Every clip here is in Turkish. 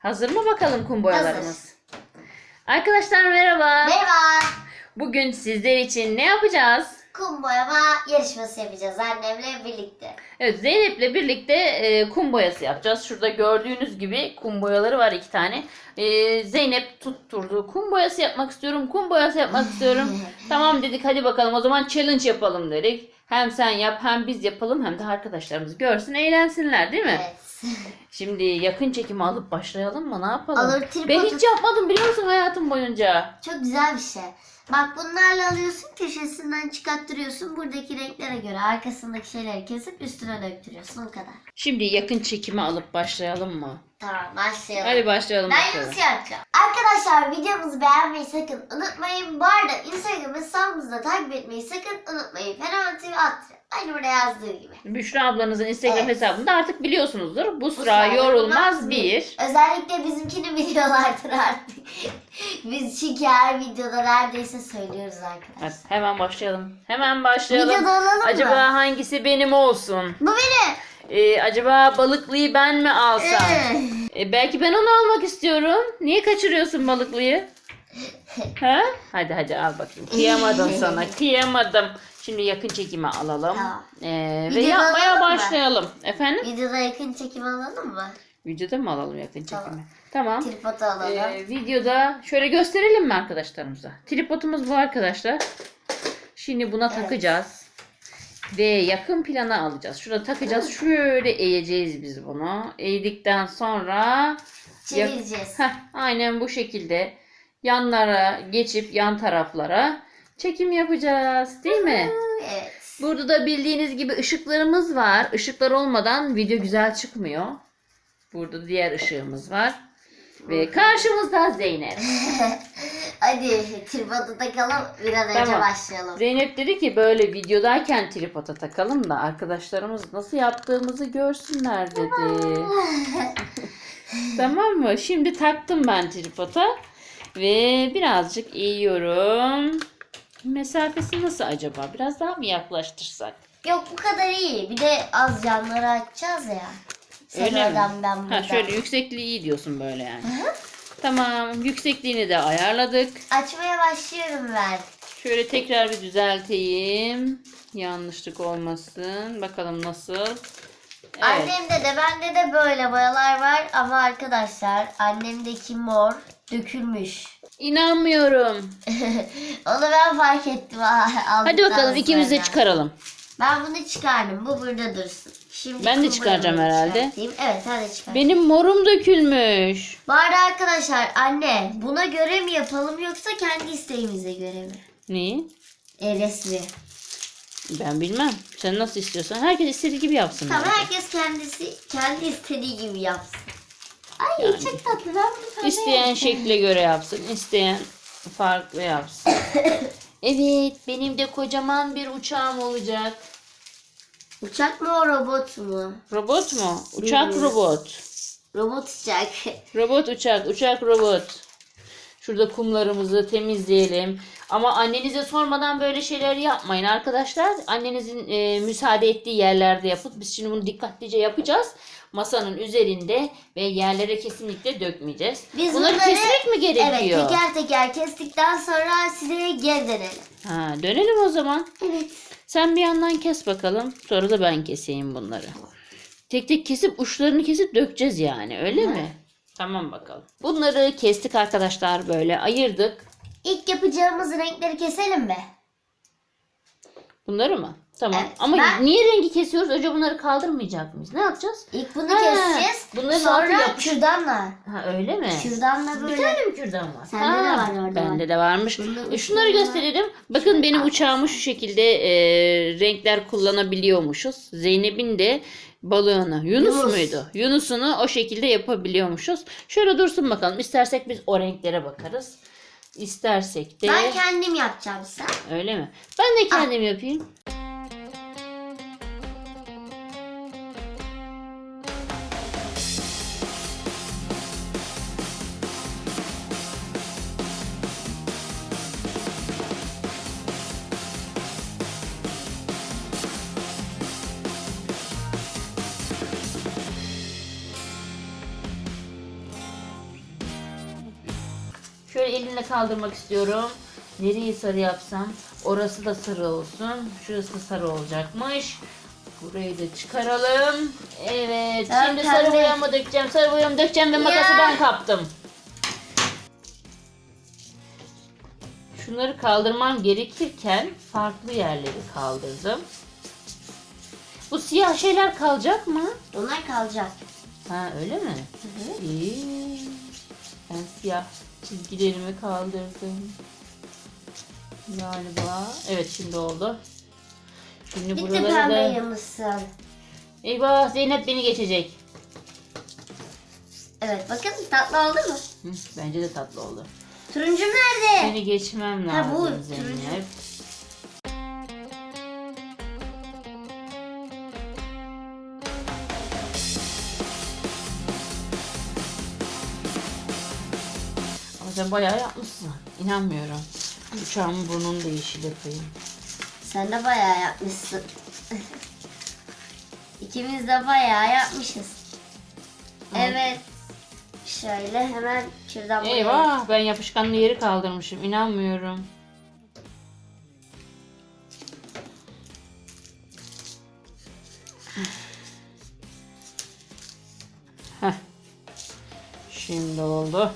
Hazır mı bakalım kum boyalarımız? Arkadaşlar merhaba. Merhaba. Bugün sizler için ne yapacağız? Kum boyama yarışması yapacağız annemle birlikte. Evet Zeynep'le birlikte e, kum boyası yapacağız. Şurada gördüğünüz gibi kum boyaları var iki tane. E, Zeynep tutturdu. Kum boyası yapmak istiyorum. Kum boyası yapmak istiyorum. tamam dedik hadi bakalım o zaman challenge yapalım dedik. Hem sen yap hem biz yapalım hem de arkadaşlarımız görsün eğlensinler değil mi? Evet. Şimdi yakın çekimi alıp başlayalım mı? Ne yapalım? Alır, tripod- ben hiç yapmadım biliyor musun hayatım boyunca? Çok güzel bir şey. Bak bunlarla alıyorsun köşesinden çıkarttırıyorsun. Buradaki renklere göre arkasındaki şeyleri kesip üstüne döktürüyorsun o kadar. Şimdi yakın çekimi alıp başlayalım mı? Tamam başlayalım. Hadi başlayalım Ben bakalım. Yunus yapacağım. Arkadaşlar videomuzu beğenmeyi sakın unutmayın. Bu arada Instagram hesabımızda takip etmeyi sakın unutmayın. Fenomen TV Atri. Aynı burada yazdığı gibi. Büşra ablanızın Instagram Evet. hesabında artık biliyorsunuzdur. Bu sıra sıra yorulmaz yorulmaz bir. Özellikle bizimkini biliyorlardır artık. Biz çünkü her videoda neredeyse söylüyoruz arkadaşlar. Hadi hemen başlayalım. Hemen başlayalım. Videoda alalım Acaba mı? hangisi benim olsun? Bu benim. Ee, acaba balıklıyı ben mi alsam? Ee. Ee, belki ben onu almak istiyorum. Niye kaçırıyorsun balıklıyı? ha? Hadi hadi al bakayım. Kıyamadım sana. Kıyamadım. Şimdi yakın çekime alalım. Tamam. Ee, ve Videoda yapmaya alalım mı? başlayalım. Efendim? Videoda yakın çekim alalım mı? Videoda mı alalım yakın Tamam. çekimi? Tamam. Tripodu alalım. Ee, videoda şöyle gösterelim mi arkadaşlarımıza? Tripodumuz bu arkadaşlar. Şimdi buna takacağız. Ve yakın plana alacağız. Şurada takacağız. Şöyle eğeceğiz biz bunu. Eğdikten sonra Çevireceğiz. Heh, aynen bu şekilde yanlara geçip yan taraflara çekim yapacağız. Değil mi? Evet. Burada da bildiğiniz gibi ışıklarımız var. Işıklar olmadan video güzel çıkmıyor. Burada diğer ışığımız var. Ve karşımızda Zeynep. Hadi tripodu takalım bir an önce Tamam. başlayalım. Zeynep dedi ki böyle videodayken tripoda takalım da arkadaşlarımız nasıl yaptığımızı görsünler dedi. tamam mı? Şimdi taktım ben tripoda ve birazcık eğiyorum. Mesafesi nasıl acaba? Biraz daha mı yaklaştırsak? Yok bu kadar iyi. Bir de az yanları açacağız ya. Sen Öyle mi? oradan ben buradan. Ha şöyle yüksekliği iyi diyorsun böyle yani. Tamam yüksekliğini de ayarladık. Açmaya başlıyorum ben. Şöyle tekrar bir düzelteyim. Yanlışlık olmasın. Bakalım nasıl. Evet. Annemde de bende de böyle boyalar var ama arkadaşlar annemdeki mor dökülmüş. İnanmıyorum. Onu ben fark ettim. Hadi bakalım ikimiz de çıkaralım. Ben bunu çıkardım. Bu burada dursun. Şimdi Ben de çıkaracağım herhalde. çıkartayım. Evet hadi çıkar. Benim morum dökülmüş. Arada arkadaşlar anne buna göre mi yapalım yoksa kendi isteğimize göre mi? Neyi? E, resmi. Ben bilmem. Sen nasıl istiyorsan. Herkes istediği gibi yapsın. Tamam bence. herkes kendisi kendi istediği gibi yapsın. Ay Yani. çok tatlı ben bunu sana İsteyen şekle göre yapsın. isteyen farklı yapsın. evet benim de kocaman bir uçağım olacak. Uçak mı o robot mu? Robot mu? Uçak Bilmiyorum. robot. Robot uçak. Robot uçak, uçak robot. Şurada kumlarımızı temizleyelim. Ama annenize sormadan böyle şeyler yapmayın arkadaşlar. Annenizin e, müsaade ettiği yerlerde yapıp biz şimdi bunu dikkatlice yapacağız. Masanın üzerinde ve yerlere kesinlikle dökmeyeceğiz. Biz Bunları kesmek mi Evet gerekiyor? teker teker kestikten sonra size geri dönelim. Ha, dönelim o zaman. Evet. Sen bir yandan kes bakalım. Sonra da ben keseyim bunları. Tek tek kesip uçlarını kesip dökeceğiz yani öyle mi? Tamam bakalım. Bunları kestik arkadaşlar böyle ayırdık. İlk yapacağımız renkleri keselim mi? Bunları mı? Tamam. Evet, Ama ben- niye rengi kesiyoruz? Önce bunları kaldırmayacak mıyız? Ne yapacağız? İlk bunu Ha, keseceğiz. bunların altı sonra yapış- kürdanla. Ha öyle mi? Kürdanla Bir böyle. tane mi kürdan var? Sende de var, orada Bende var. de varmış. Bunda E, şunları var. gösterelim. Bakın benim uçağımı şu şekilde e, renkler kullanabiliyormuşuz. Zeynep'in de balığını. Yunus, Yunus. muydu? Yunus'unu o şekilde yapabiliyormuşuz. Şöyle dursun bakalım. İstersek biz o renklere bakarız. İstersek de Ben kendim yapacağım sen. öyle mi? Ben de kendim yapayım. Elinle kaldırmak istiyorum. Nereyi sarı yapsam? Orası da sarı olsun. Şurası da sarı olacakmış. Burayı da çıkaralım. Evet. Tamam, şimdi pembe. sarı boyamı dökeceğim. Sarı boyamı dökeceğim ve makası Ya. ben kaptım. Şunları kaldırmam gerekirken farklı yerleri kaldırdım. Bu siyah şeyler kalacak mı? Onlar kalacak. Ha öyle mi? hı. İyi. Ben siyah çizgilerimi kaldırdım. Galiba. Evet şimdi oldu. Şimdi de buraları pembe da... yapmışsın. Eyvah Zeynep beni geçecek. Evet bakın tatlı oldu mu? Hı, bence de tatlı oldu. Turuncum nerede? Seni geçmem Ha, lazım bu Zeynep. turuncu. Sen bayağı yapmışsın. İnanmıyorum. Uçağımın burnunu da yeşil yapayım. Sen de bayağı yapmışsın. İkimiz de bayağı yapmışız. Evet. Şöyle hemen şuradan. Eyvah ben yapışkanlı yeri kaldırmışım. İnanmıyorum. Heh. Şimdi oldu.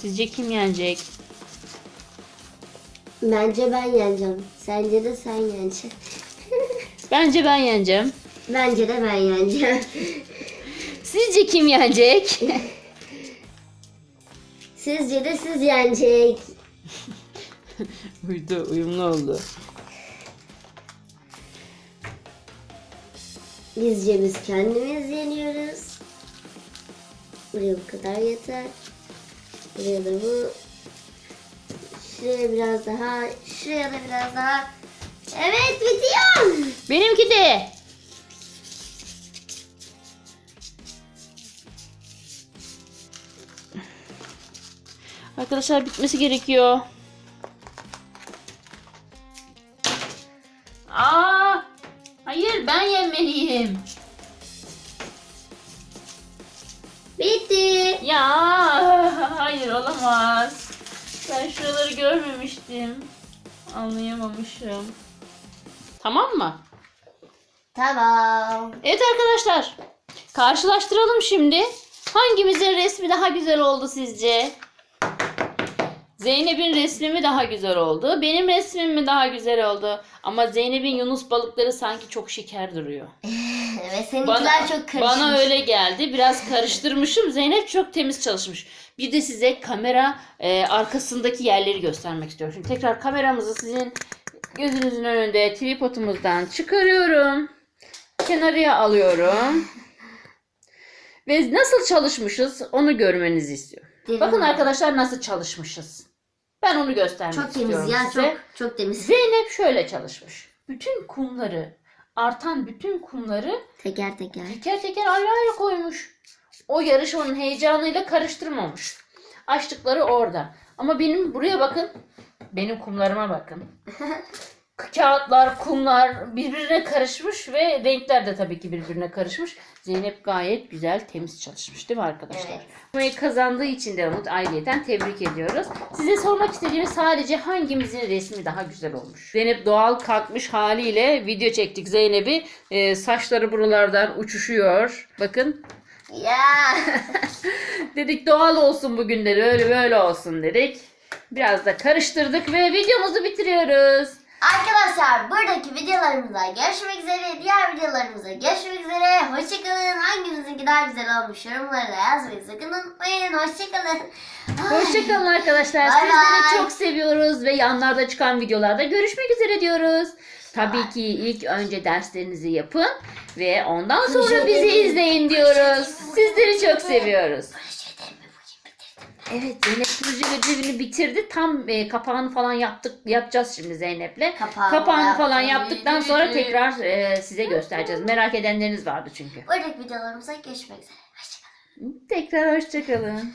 Sizce kim yenecek? Bence ben yeneceğim. Sence de sen yeneceksin. Bence ben yeneceğim. Bence de ben yeneceğim. Sizce kim yenecek? Sizce de siz yenecek. Uydu, uyumlu oldu. Bizce biz kendimiz yeniyoruz. Buraya bu kadar yeter. Buraya da bu. Şuraya biraz daha. Şuraya da biraz daha. Evet bitiyor. Benimki de. Arkadaşlar bitmesi gerekiyor. Aa! Hayır ben yemeliyim. Bitti. Ya hayır olamaz. Ben şuraları görmemiştim. Anlayamamışım. Tamam mı? Tamam. Evet arkadaşlar. Karşılaştıralım şimdi. Hangimizin resmi daha güzel oldu sizce? Zeynep'in resmi mi daha güzel oldu? Benim resmim mi daha güzel oldu? Ama Zeynep'in Yunus balıkları sanki çok şeker duruyor. Evet seninkiler Bana, çok karışmış. bana öyle geldi. Biraz karıştırmışım. Zeynep çok temiz çalışmış. Bir de size kamera e, arkasındaki yerleri göstermek istiyorum. Şimdi tekrar kameramızı sizin gözünüzün önünde tripodumuzdan çıkarıyorum. Kenarıya alıyorum. Ve nasıl çalışmışız onu görmenizi istiyorum. Derin Bakın var. arkadaşlar nasıl çalışmışız. Ben onu göstermek Çok istiyorum temiz ya size. çok çok temiz. Zeynep şöyle çalışmış. Bütün kumları, artan bütün kumları Teker teker. teker teker ayrı ayrı koymuş. O yarışmanın heyecanıyla karıştırmamış. Açtıkları orada. Ama benim buraya bakın. Benim kumlarıma bakın. Kağıtlar, kumlar birbirine karışmış ve renkler de tabii ki birbirine karışmış. Zeynep gayet güzel, temiz çalışmış değil mi arkadaşlar? Evet. Kazandığı için de Umut ayrıyeten tebrik ediyoruz. Size sormak istediğimiz sadece hangimizin resmi daha güzel olmuş? Zeynep doğal kalkmış haliyle video çektik Zeynep'i. Ee, saçları buralardan uçuşuyor. Bakın Ya. dedik doğal olsun bugünleri öyle böyle olsun dedik. Biraz da karıştırdık ve videomuzu bitiriyoruz. Arkadaşlar buradaki videolarımızda görüşmek üzere. Diğer videolarımızda görüşmek üzere. Hoşçakalın. Hanginizinki daha güzel olmuş yorumlara da yazmayı sakın unutmayın. Hoşçakalın. Hoşçakalın arkadaşlar. Bay Sizleri bay. çok seviyoruz ve yanlarda çıkan videolarda görüşmek üzere diyoruz. Tabii ki ilk önce derslerinizi yapın ve ondan sonra bizi izleyin diyoruz. Sizleri çok seviyoruz. Evet Zeynep proje ödevini bitirdi. Tam e, kapağını falan yaptık yapacağız şimdi Zeynep'le. Kapağını Kapağını falan yaptıktan sonra tekrar e, size göstereceğiz. Merak edenleriniz vardı çünkü. Buradaki videolarımıza görüşmek üzere. Hoşçakalın. Tekrar hoşçakalın.